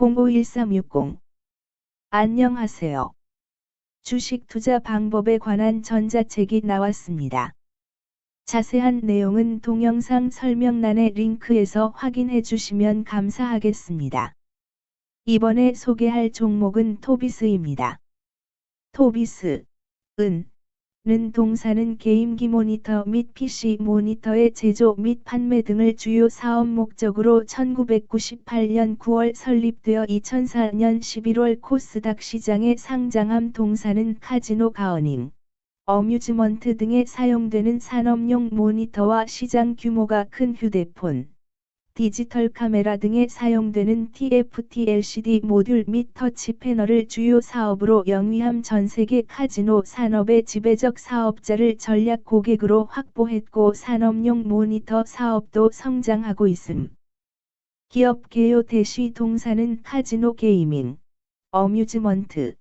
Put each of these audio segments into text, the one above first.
051360 안녕하세요. 주식 투자 방법에 관한 전자책이 나왔습니다. 자세한 내용은 동영상 설명란의 링크에서 확인해 주시면 감사하겠습니다. 이번에 소개할 종목은 토비스입니다. 토비스, 은, 는 동사는 게임기 모니터 및 PC 모니터의 제조 및 판매 등을 주요 사업 목적으로 1998년 9월 설립되어 2004년 11월 코스닥 시장에 상장함 동사는 카지노 가어닝, 어뮤즈먼트 등에 사용되는 산업용 모니터와 시장 규모가 큰 휴대폰, 디지털 카메라 등에 사용되는 TFT LCD 모듈 및 터치 패널을 주요 사업으로 영위함 전 세계 카지노 산업의 지배적 사업자를 전략 고객으로 확보했고 산업용 모니터 사업도 성장하고 있음. 기업 개요 대시 동사는 카지노 게이밍, 어뮤즈먼트,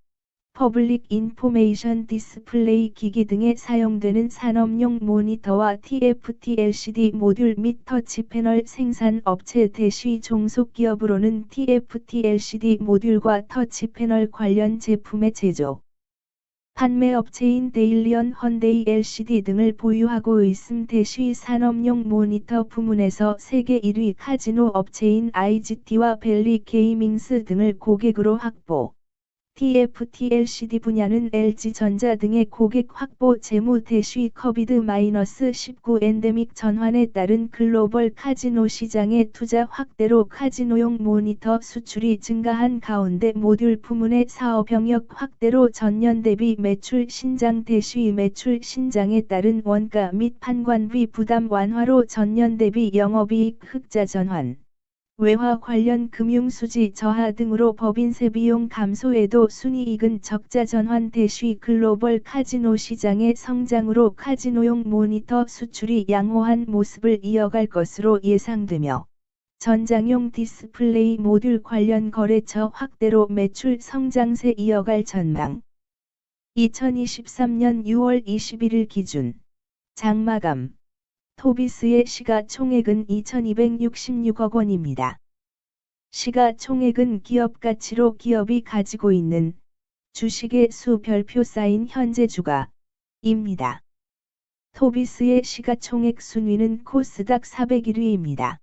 퍼블릭 인포메이션 디스플레이 기기 등에 사용되는 산업용 모니터와 TFT LCD 모듈 및 터치 패널 생산 업체 대시 종속 기업으로는 TFT LCD 모듈과 터치 패널 관련 제품의 제조, 판매 업체인 데일리언 헌데이 LCD 등을 보유하고 있음 대시 산업용 모니터 부문에서 세계 1위 카지노 업체인 IGT와 벨리 게이밍스 등을 고객으로 확보. TFT LCD 분야는 LG전자 등의 고객 확보 재무 대시 커비드-19 엔데믹 전환에 따른 글로벌 카지노 시장의 투자 확대로 카지노용 모니터 수출이 증가한 가운데 모듈 부문의 사업 영역 확대로 전년 대비 매출 신장 대시 매출 신장에 따른 원가 및 판관비 부담 완화로 전년 대비 영업이익 흑자 전환. 외화 관련 금융수지 저하 등으로 법인세 비용 감소에도 순이익은 적자 전환 대시 글로벌 카지노 시장의 성장으로 카지노용 모니터 수출이 양호한 모습을 이어갈 것으로 예상되며 전장용 디스플레이 모듈 관련 거래처 확대로 매출 성장세 이어갈 전망. 2023년 6월 21일 기준 장마감 토비스의 시가총액은 2266억 원입니다. 시가총액은 기업 가치로 기업이 가지고 있는 주식의 수 별표 쌓인 현재 주가입니다. 토비스의 시가총액 순위는 코스닥 401위입니다.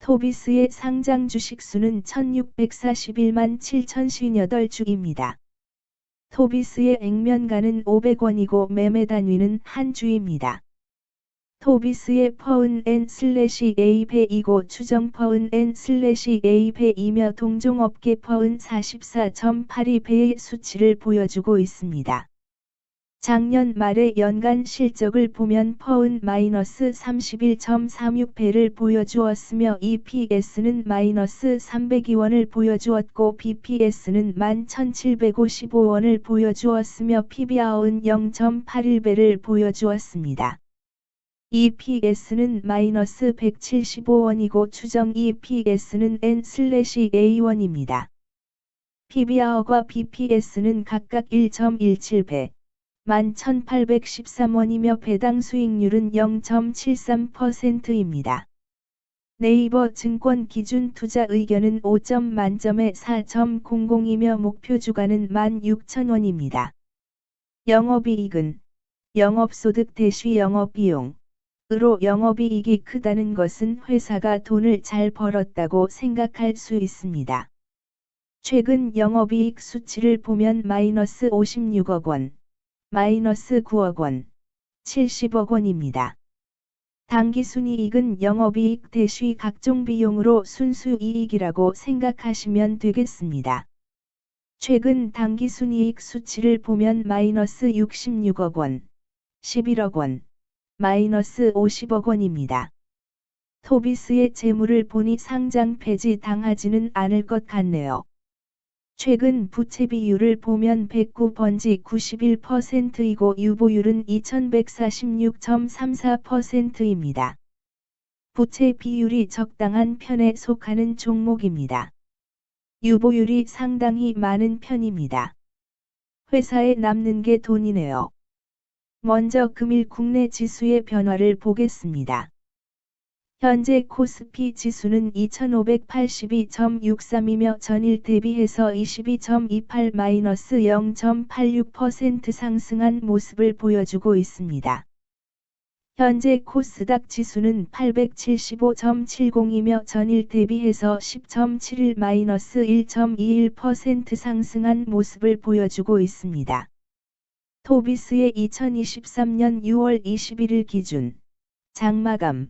토비스의 상장 주식 수는 1641만 7058주입니다. 토비스의 액면가는 500원이고 매매 단위는 한 주입니다. 토비스의 퍼은 n 슬래시 a배이고 추정 퍼은 n 슬래시 a배이며 동종업계 퍼은 44.82배의 수치를 보여주고 있습니다. 작년 말의 연간 실적을 보면 퍼은 마이너스 31.36배를 보여주었으며 EPS는 마이너스 302원을 보여주었고 BPS는 11,755원을 보여주었으며 PBR은 0.81배를 보여주었습니다. EPS는 마이너스 175원이고 추정 EPS는 N/A1입니다. PBR과 BPS는 각각 1.17배, 11,813원이며 배당 수익률은 0.73%입니다. 네이버 증권 기준 투자 의견은 5점 만점에 4.00이며 목표 주가는 16,000원입니다. 영업이익은 영업소득 대시 영업비용 으로 영업이익이 크다는 것은 회사가 돈을 잘 벌었다고 생각할 수 있습니다. 최근 영업이익 수치를 보면 마이너스 56억 원, 마이너스 9억 원, 70억 원입니다. 당기순이익은 영업이익 대시 각종 비용으로 순수이익이라고 생각하시면 되겠습니다. 최근 당기순이익 수치를 보면 마이너스 66억 원, 11억 원, 마이너스 50억 원입니다. 토비스의 재물을 보니 상장 폐지 당하지는 않을 것 같네요. 최근 부채 비율을 보면 109번지 91%이고 유보율은 2146.34%입니다. 부채 비율이 적당한 편에 속하는 종목입니다. 유보율이 상당히 많은 편입니다. 회사에 남는 게 돈이네요. 먼저 금일 국내 지수의 변화를 보겠습니다. 현재 코스피 지수는 2582.63이며 전일 대비해서 22.28-0.86% 상승한 모습을 보여주고 있습니다. 현재 코스닥 지수는 875.70이며 전일 대비해서 10.71-1.21% 상승한 모습을 보여주고 있습니다. 토비스의 2023년 6월 21일 기준. 장마감